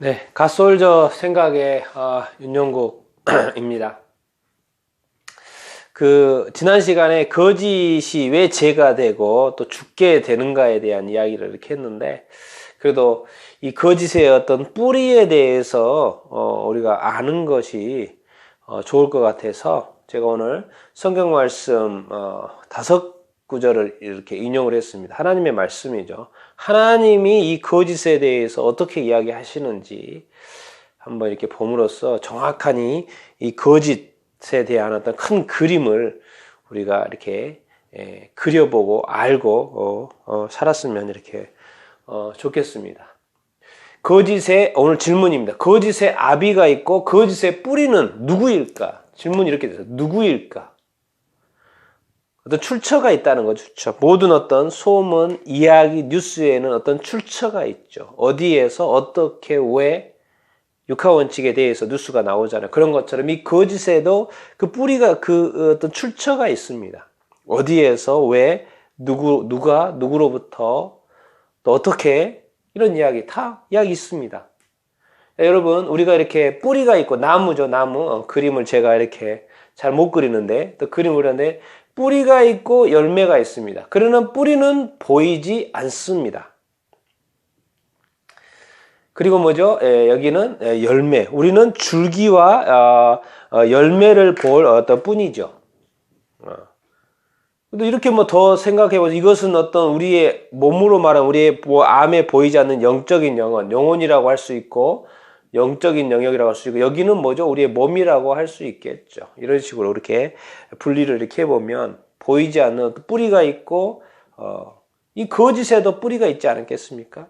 네, 갓솔저 생각의 어, 윤영국입니다. 그 지난 시간에 거짓이 왜 죄가 되고 또 죽게 되는가에 대한 이야기를 이렇게 했는데 그래도 이 거짓의 어떤 뿌리에 대해서 어, 우리가 아는 것이 어, 좋을 것 같아서 제가 오늘 성경 말씀 어, 다섯 구절을 이렇게 인용을 했습니다. 하나님의 말씀이죠. 하나님이 이 거짓에 대해서 어떻게 이야기하시는지 한번 이렇게 봄으로써 정확하니 이 거짓에 대한 어떤 큰 그림을 우리가 이렇게 예, 그려보고 알고 어, 어, 살았으면 이렇게 어, 좋겠습니다. 거짓의 오늘 질문입니다. 거짓의 아비가 있고 거짓의 뿌리는 누구일까? 질문이 이렇게 돼서 누구일까? 어떤 출처가 있다는 거죠. 출처. 모든 어떤 소문, 이야기, 뉴스에는 어떤 출처가 있죠. 어디에서 어떻게 왜 육하 원칙에 대해서 뉴스가 나오잖아요. 그런 것처럼 이 거짓에도 그 뿌리가 그 어떤 출처가 있습니다. 어디에서 왜 누구 누가 누구로부터 또 어떻게 이런 이야기 다 이야기 있습니다. 여러분 우리가 이렇게 뿌리가 있고 나무죠 나무 어, 그림을 제가 이렇게 잘 못 그리는데 또 그림을 그렸는데 뿌리가 있고 열매가 있습니다. 그러나 뿌리는 보이지 않습니다. 그리고 뭐죠? 예, 여기는 예, 열매. 우리는 줄기와 어, 어, 열매를 볼 어떤 뿐이죠. 어. 이렇게 뭐 더 생각해보죠. 이것은 어떤 우리의 몸으로 말하는 우리의 뭐 암에 보이지 않는 영적인 영혼, 영혼이라고 할 수 있고, 영적인 영역이라고 할 수 있고 여기는 뭐죠? 우리의 몸이라고 할 수 있겠죠. 이런 식으로 이렇게 분리를 이렇게 해보면 보이지 않는 뿌리가 있고 어, 이 거짓에도 뿌리가 있지 않겠습니까?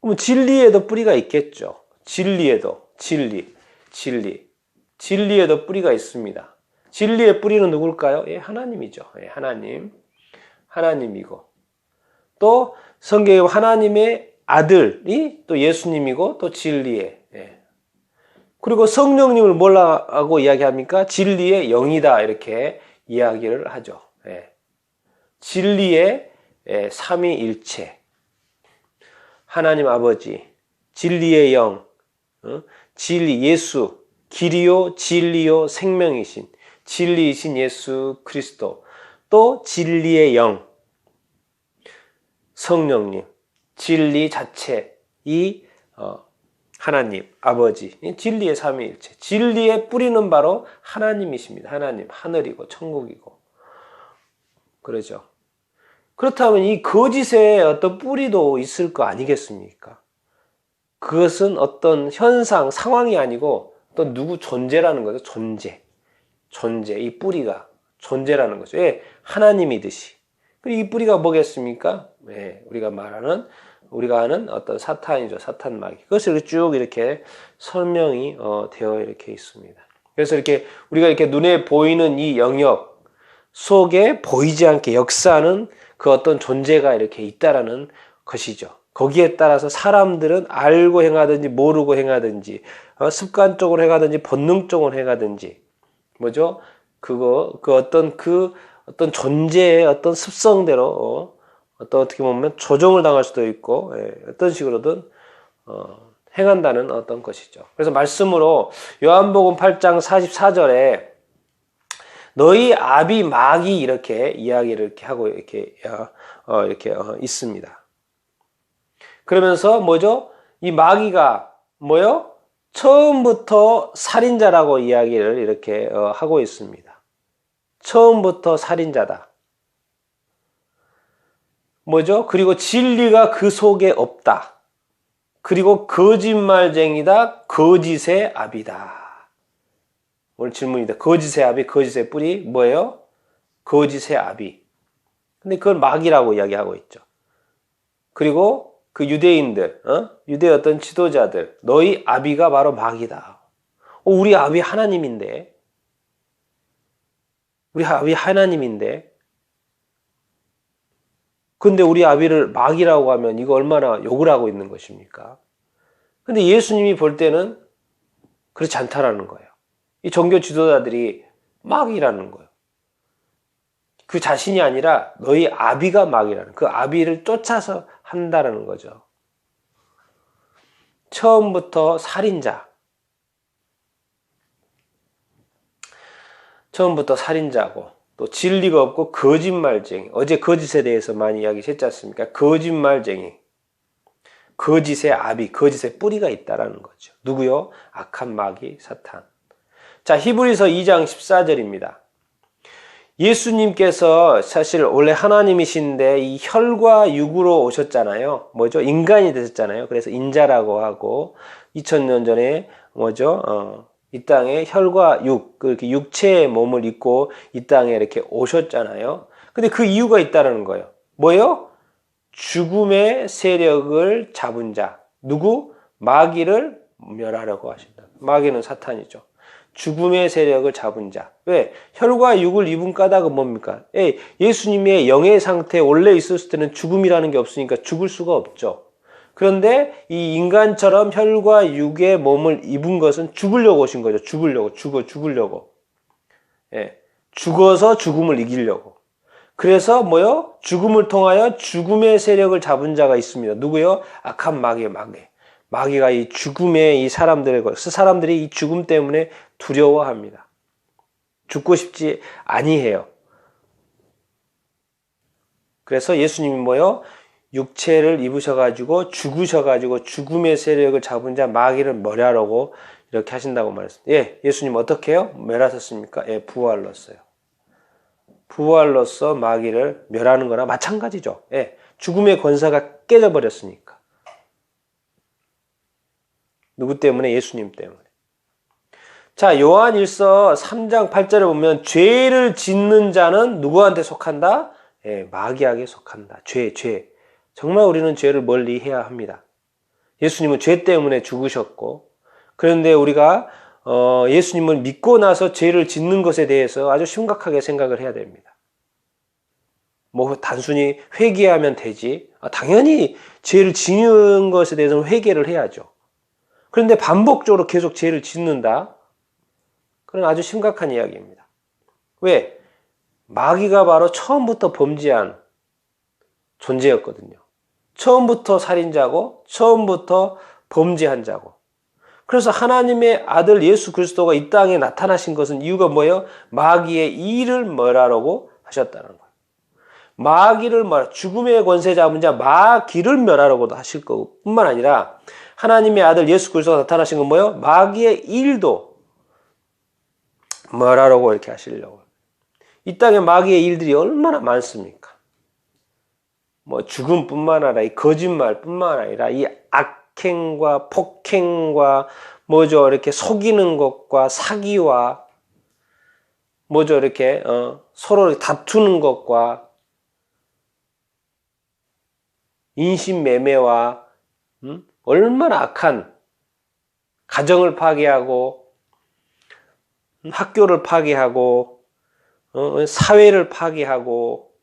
그럼 진리에도 뿌리가 있겠죠. 진리에도 진리, 진리, 진리에도 뿌리가 있습니다. 진리의 뿌리는 누굴까요? 예, 하나님이죠. 예, 하나님, 하나님이고 또 성경에 하나님의 아들이 또 예수님이고 또 진리의 예. 그리고 성령님을 뭐라고 이야기합니까? 진리의 영이다 이렇게 이야기를 하죠. 예. 진리의 예, 삼위일체 하나님 아버지 진리의 영 어? 진리 예수 길이요 진리요 생명이신 진리이신 예수 그리스도 또 진리의 영 성령님 진리 자체, 이 어, 하나님, 아버지, 진리의 삼위일체. 진리의 뿌리는 바로 하나님이십니다. 하나님, 하늘이고 천국이고. 그러죠. 그렇다면 이 거짓에 어떤 뿌리도 있을 거 아니겠습니까? 그것은 어떤 현상, 상황이 아니고 또 누구 존재라는 거죠. 존재. 존재. 이 뿌리가 존재라는 거죠. 예, 하나님이듯이. 이 뿌리가 뭐겠습니까? 예, 우리가 말하는 우리가 아는 어떤 사탄이죠. 사탄 마귀. 그것을 쭉 이렇게 설명이 어, 되어 이렇게 있습니다. 그래서 이렇게 우리가 이렇게 눈에 보이는 이 영역 속에 보이지 않게 역사하는 그 어떤 존재가 이렇게 있다라는 것이죠. 거기에 따라서 사람들은 알고 행하든지 모르고 행하든지 어, 습관적으로 행하든지 본능적으로 행하든지 뭐죠? 그거 그 어떤 그 어떤 존재의 어떤 습성대로 어, 어떤 어떻게 보면 조종을 당할 수도 있고 예, 어떤 식으로든 어, 행한다는 어떤 것이죠. 그래서 말씀으로 요한복음 8장 44절에 너희 아비 마귀 이렇게 이야기를 이렇게 하고 이렇게 어, 이렇게 어, 있습니다. 그러면서 뭐죠? 이 마귀가 뭐요? 처음부터 살인자라고 이야기를 이렇게 어, 하고 있습니다. 처음부터 살인자다. 뭐죠? 그리고 진리가 그 속에 없다. 그리고 거짓말쟁이다. 거짓의 압이다. 오늘 질문입니다. 거짓의 압이 거짓의 뿌리 뭐예요? 거짓의 압이. 근데 그걸 마귀라고 이야기하고 있죠. 그리고 그 유대인들, 어? 유대 어떤 지도자들, 너희 아비가 바로 마귀다. 어, 우리 아비 하나님인데, 우리 아비 하나님인데 근데 우리 아비를 마귀라고 하면 이거 얼마나 욕을 하고 있는 것입니까? 근데 예수님이 볼 때는 그렇지 않다라는 거예요. 이 종교 지도자들이 마귀라는 거예요. 그 자신이 아니라 너희 아비가 마귀라는 그 아비를 쫓아서 한다라는 거죠. 처음부터 살인자. 처음부터 살인자고 또 진리가 없고 거짓말쟁이. 어제 거짓에 대해서 많이 이야기했지 않습니까? 거짓말쟁이. 거짓의 압이, 거짓의 뿌리가 있다라는 거죠. 누구요? 악한 마귀, 사탄. 자, 히브리서 2장 14절입니다. 예수님께서 사실 원래 하나님이신데 이 혈과 육으로 오셨잖아요. 뭐죠? 인간이 되셨잖아요. 그래서 인자라고 하고 2000년 전에 뭐죠? 어, 이 땅에 혈과 육, 그렇게 육체의 몸을 입고 이 땅에 이렇게 오셨잖아요. 근데 그 이유가 있다는 거예요. 뭐예요? 죽음의 세력을 잡은 자. 누구? 마귀를 멸하려고 하신다. 마귀는 사탄이죠. 죽음의 세력을 잡은 자. 왜? 혈과 육을 입은 까닭은 뭡니까? 예, 예수님의 영의 상태 원래 있었을 때는 죽음이라는 게 없으니까 죽을 수가 없죠. 그런데 이 인간처럼 혈과 육의 몸을 입은 것은 죽으려고 오신 거죠. 죽으려고, 죽어, 죽으려고. 예, 죽어서 죽음을 이기려고. 그래서 뭐요? 죽음을 통하여 죽음의 세력을 잡은 자가 있습니다. 누구요? 악한 마귀의 마귀. 마귀가 이 죽음의 이 사람들의 것, 그 사람들이 이 죽음 때문에 두려워합니다. 죽고 싶지 아니해요. 그래서 예수님이 뭐요? 육체를 입으셔가지고 죽으셔가지고 죽음의 세력을 잡은 자 마귀를 멸하라고 이렇게 하신다고 말했습니다. 예, 예수님 어떻게 해요? 멸하셨습니까? 예, 부활로써요. 부활로써 마귀를 멸하는 거나 마찬가지죠. 예, 죽음의 권사가 깨져버렸으니까. 누구 때문에? 예수님 때문에. 자, 요한 1서 3장 8절에 보면 죄를 짓는 자는 누구한테 속한다? 예, 마귀에게 속한다. 죄, 죄. 정말 우리는 죄를 멀리 해야 합니다. 예수님은 죄 때문에 죽으셨고, 그런데 우리가 어, 예수님을 믿고 나서 죄를 짓는 것에 대해서 아주 심각하게 생각을 해야 됩니다. 뭐 단순히 회개하면 되지. 아, 당연히 죄를 지는 것에 대해서는 회개를 해야죠. 그런데 반복적으로 계속 죄를 짓는다? 그런 아주 심각한 이야기입니다. 왜? 마귀가 바로 처음부터 범죄한 존재였거든요. 처음부터 살인자고, 처음부터 범죄한 자고. 그래서 하나님의 아들 예수 그리스도가 이 땅에 나타나신 것은 이유가 뭐예요? 마귀의 일을 멸하라고 하셨다는 거예요. 마귀를 멸, 죽음의 권세 잡은 자 마귀를 멸하라고도 하실 것뿐만 아니라 하나님의 아들 예수 그리스도가 나타나신 건 뭐예요? 마귀의 일도 뭐라라고 이렇게 하시려고. 이 땅에 마귀의 일들이 얼마나 많습니까? 뭐 죽음뿐만 아니라 이 거짓말뿐만 아니라 이 악행과 폭행과 뭐죠 이렇게 속이는 것과 사기와 뭐죠 이렇게 어, 서로 다투는 것과 인신매매와 음? 얼마나 악한 가정을 파괴하고 학교를 파괴하고 어, 사회를 파괴하고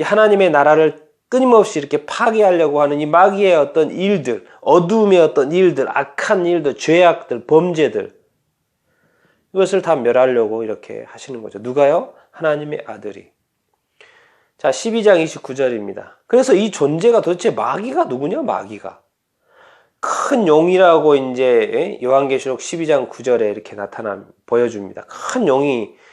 하나님의 나라를 끊임없이 이렇게 파괴하려고 하는 이 마귀의 어떤 일들, 어둠의 어떤 일들, 악한 일들, 죄악들, 범죄들 이것을 다 멸하려고 이렇게 하시는 거죠. 누가요? 하나님의 아들이. 자, 12장 29절입니다. 그래서 이 존재가 도대체 마귀가 누구냐? 마귀가. 큰 용이라고 이제 예? 요한계시록 12장 9절에 이렇게 나타나 보여줍니다. 큰 용이 예?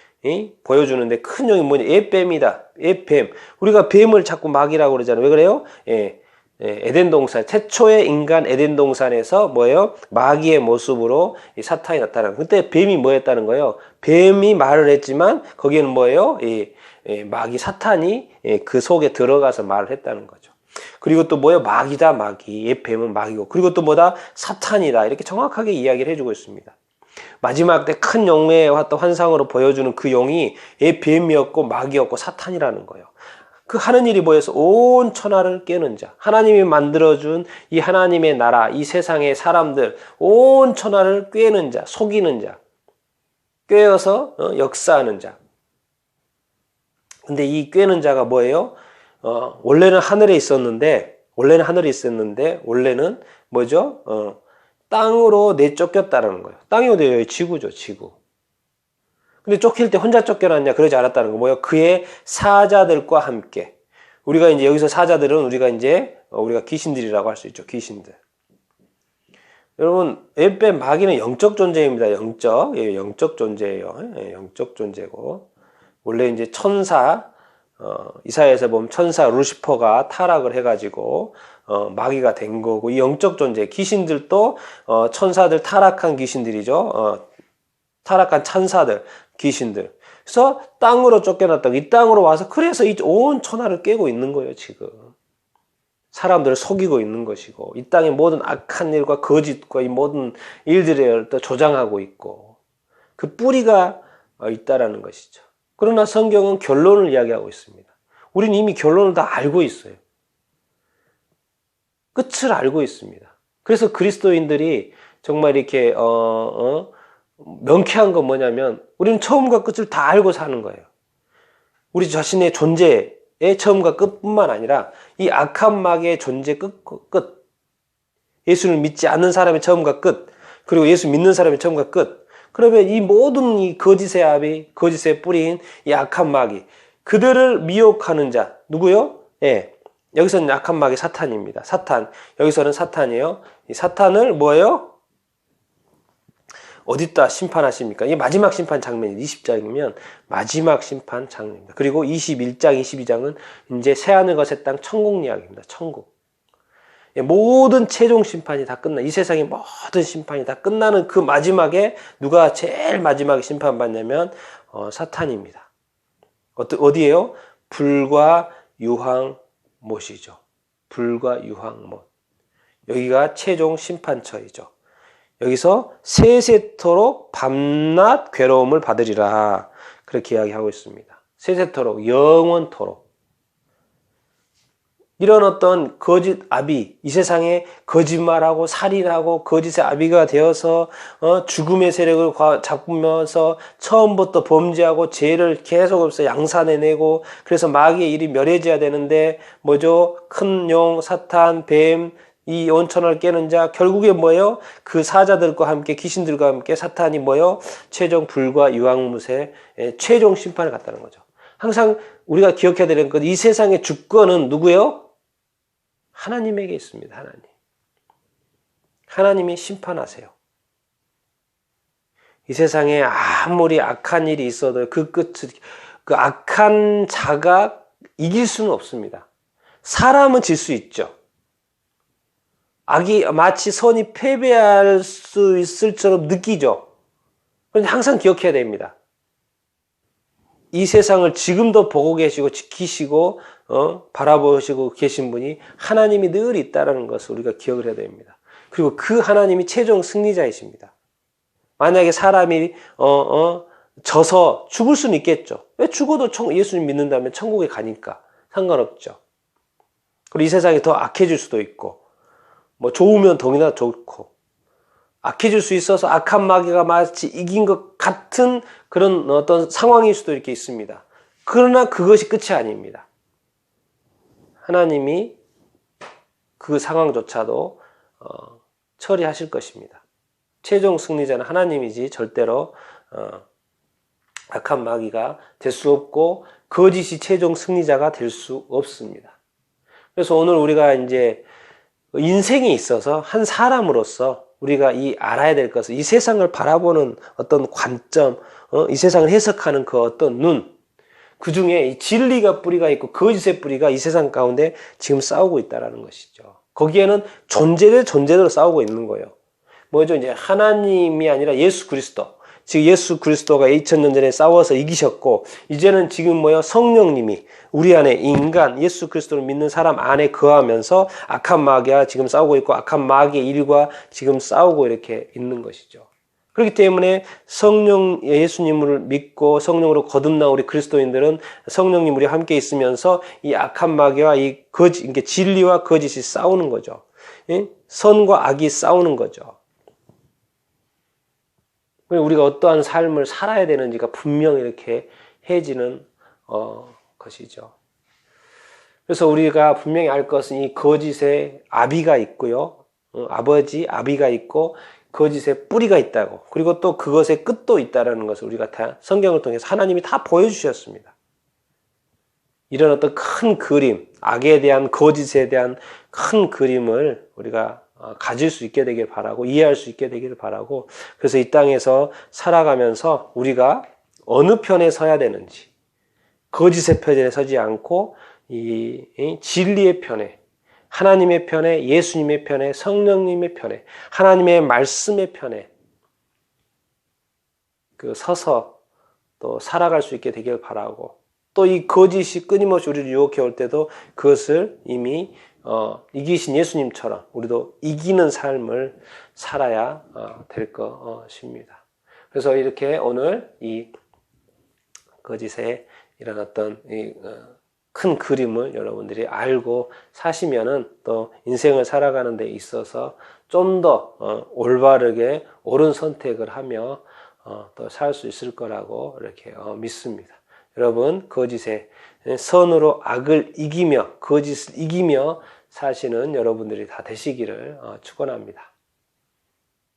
보여주는데 큰 용이 뭐냐? 예뱀이다. 예뱀. 우리가 뱀을 자꾸 마귀라고 그러잖아요. 왜 그래요? 예. 예, 에덴 동산 최초의 인간 에덴 동산에서 뭐예요? 마귀의 모습으로 사탄이 나타난. 그때 뱀이 뭐였다는 거예요? 뱀이 말을 했지만 거기에는 뭐예요? 예, 예, 마귀 사탄이 예, 그 속에 들어가서 말을 했다는 거죠. 그리고 또 뭐예요? 마귀다, 마귀. 옛 뱀은 마귀고. 그리고 또 뭐다? 사탄이다. 이렇게 정확하게 이야기를 해주고 있습니다. 마지막 때큰 용의 환상으로 보여주는 그 용이 옛 뱀이었고 마귀였고 사탄이라는 거예요. 그 하는 일이 뭐였어? 온 천하를 깨는 자. 하나님이 만들어준 이 하나님의 나라, 이 세상의 사람들, 온 천하를 꿰는 자, 속이는 자. 꿰어서 어, 역사하는 자. 근데 이 꿰는 자가 뭐예요? 어, 원래는 하늘에 있었는데, 원래는 하늘에 있었는데, 원래는 뭐죠? 어, 땅으로 내쫓겼다는 거예요. 땅이 어디예요? 지구죠, 지구. 근데 쫓길 때 혼자 쫓겨났냐? 그러지 않았다는 거. 뭐예요? 그의 사자들과 함께. 우리가 이제 여기서 사자들은 우리가 이제, 어, 우리가 귀신들이라고 할 수 있죠. 귀신들. 여러분, 앱의 마귀는 영적 존재입니다. 영적. 예, 영적 존재예요. 예, 영적 존재고. 원래 이제 천사, 어, 이사야에서 보면 천사 루시퍼가 타락을 해가지고, 어, 마귀가 된 거고, 이 영적 존재, 귀신들도, 어, 천사들 타락한 귀신들이죠. 어, 타락한 천사들, 귀신들. 그래서 땅으로 쫓겨났다고, 이 땅으로 와서, 그래서 이 온 천하를 깨고 있는 거예요, 지금. 사람들을 속이고 있는 것이고 이 땅의 모든 악한 일과 거짓과 이 모든 일들을 또 조장하고 있고 그 뿌리가 있다라는 것이죠. 그러나 성경은 결론을 이야기하고 있습니다. 우리는 이미 결론을 다 알고 있어요. 끝을 알고 있습니다. 그래서 그리스도인들이 정말 이렇게 어, 어, 명쾌한 건 뭐냐면 우리는 처음과 끝을 다 알고 사는 거예요. 우리 자신의 존재, 의 처음과 끝뿐만 아니라 이 악한 마귀의 존재 끝, 끝. 예수를 믿지 않는 사람의 처음과 끝. 그리고 예수 믿는 사람의 처음과 끝. 그러면 이 모든 이 거짓의 압이, 거짓의 뿌리인 이 악한 마귀. 그들을 미혹하는 자. 누구요? 예. 여기서는 악한 마귀 사탄입니다. 사탄. 여기서는 사탄이에요. 이 사탄을 뭐예요? 어디다 심판하십니까? 이 마지막 심판 장면이 20장이면 마지막 심판 장면입니다. 그리고 21장, 22장은 이제 새하늘과 새 땅 천국 이야기입니다. 천국. 예, 모든 최종 심판이 다 끝나, 이 세상의 모든 심판이 다 끝나는 그 마지막에 누가 제일 마지막에 심판받냐면, 어, 사탄입니다. 어디, 어디에요? 불과 유황 못이죠. 불과 유황 못. 여기가 최종 심판처이죠. 여기서 세세토록 밤낮 괴로움을 받으리라. 그렇게 이야기하고 있습니다. 세세토록, 영원토록. 이런 어떤 거짓 아비, 이 세상에 거짓말하고 살인하고 거짓의 아비가 되어서 어, 죽음의 세력을 잡으면서 처음부터 범죄하고 죄를 계속 없어 양산해내고 그래서 마귀의 일이 멸해져야 되는데 뭐죠? 큰 용, 사탄, 뱀, 이 온천을 깨는 자 결국에 뭐예요? 그 사자들과 함께 귀신들과 함께 사탄이 뭐예요? 최종 불과 유황무새 최종 심판을 갖다는 거죠. 항상 우리가 기억해야 되는 것, 이 세상의 주권은 누구예요? 하나님에게 있습니다. 하나님. 하나님이 심판하세요. 이 세상에 아무리 악한 일이 있어도 그 끝을, 그 악한 자가 이길 수는 없습니다. 사람은 질 수 있죠. 악이 마치 선이 패배할 수 있을처럼 느끼죠. 그런데 항상 기억해야 됩니다. 이 세상을 지금도 보고 계시고 지키시고 어, 바라보시고 계신 분이 하나님이 늘 있다라는 것을 우리가 기억을 해야 됩니다. 그리고 그 하나님이 최종 승리자이십니다. 만약에 사람이 어, 어, 져서 죽을 수는 있겠죠. 왜 죽어도 예수님 믿는다면 천국에 가니까 상관없죠. 그리고 이 세상이 더 악해질 수도 있고 뭐 좋으면 더이나 좋고 악해질 수 있어서 악한 마귀가 마치 이긴 것 같은 그런 어떤 상황일 수도 이렇게 있습니다. 그러나 그것이 끝이 아닙니다. 하나님이 그 상황조차도 어, 처리하실 것입니다. 최종 승리자는 하나님이지 절대로 어, 악한 마귀가 될 수 없고 거짓이 최종 승리자가 될 수 없습니다. 그래서 오늘 우리가 이제 인생에 있어서 한 사람으로서 우리가 이 알아야 될 것은 이 세상을 바라보는 어떤 관점, 어? 이 세상을 해석하는 그 어떤 눈, 그 중에 이 진리가 뿌리가 있고 거짓의 뿌리가 이 세상 가운데 지금 싸우고 있다라는 것이죠. 거기에는 존재들 존재대로 싸우고 있는 거예요. 뭐죠? 이제 하나님이 아니라 예수 그리스도. 즉 예수 그리스도가 2000년 전에 싸워서 이기셨고 이제는 지금 뭐요 성령님이 우리 안에 인간 예수 그리스도를 믿는 사람 안에 거하면서 악한 마귀와 지금 싸우고 있고 악한 마귀의 일과 지금 싸우고 이렇게 있는 것이죠. 그렇기 때문에 성령 예수님을 믿고 성령으로 거듭난 우리 그리스도인들은 성령님 우리 함께 있으면서 이 악한 마귀와 이 거짓, 진리와 거짓이 싸우는 거죠. 선과 악이 싸우는 거죠. 우리가 어떠한 삶을 살아야 되는지가 분명히 이렇게 해지는 어, 것이죠. 그래서 우리가 분명히 알 것은 이 거짓의 아비가 있고요. 어, 아버지, 아비가 있고 거짓의 뿌리가 있다고. 그리고 또 그것의 끝도 있다라는 것을 우리가 다 성경을 통해서 하나님이 다 보여주셨습니다. 이런 어떤 큰 그림, 악에 대한 거짓에 대한 큰 그림을 우리가 어, 가질 수 있게 되길 바라고 이해할 수 있게 되기를 바라고 그래서 이 땅에서 살아가면서 우리가 어느 편에 서야 되는지 거짓의 편에 서지 않고 이, 이 진리의 편에 하나님의 편에 예수님의 편에 성령님의 편에 하나님의 말씀의 편에 그 서서 또 살아갈 수 있게 되길 바라고 또 이 거짓이 끊임없이 우리를 유혹해 올 때도 그것을 이미 어, 이기신 예수님처럼 우리도 이기는 삶을 살아야 어, 될 것입니다. 그래서 이렇게 오늘 이 거짓에 이런 어떤 어, 큰 그림을 여러분들이 알고 사시면은 또 인생을 살아가는 데 있어서 좀더 어, 올바르게 옳은 선택을 하며 또 살 수 있을 거라고 이렇게 믿습니다. 여러분 거짓에 선으로 악을 이기며 거짓을 이기며 사시는 여러분들이 다 되시기를 축원합니다.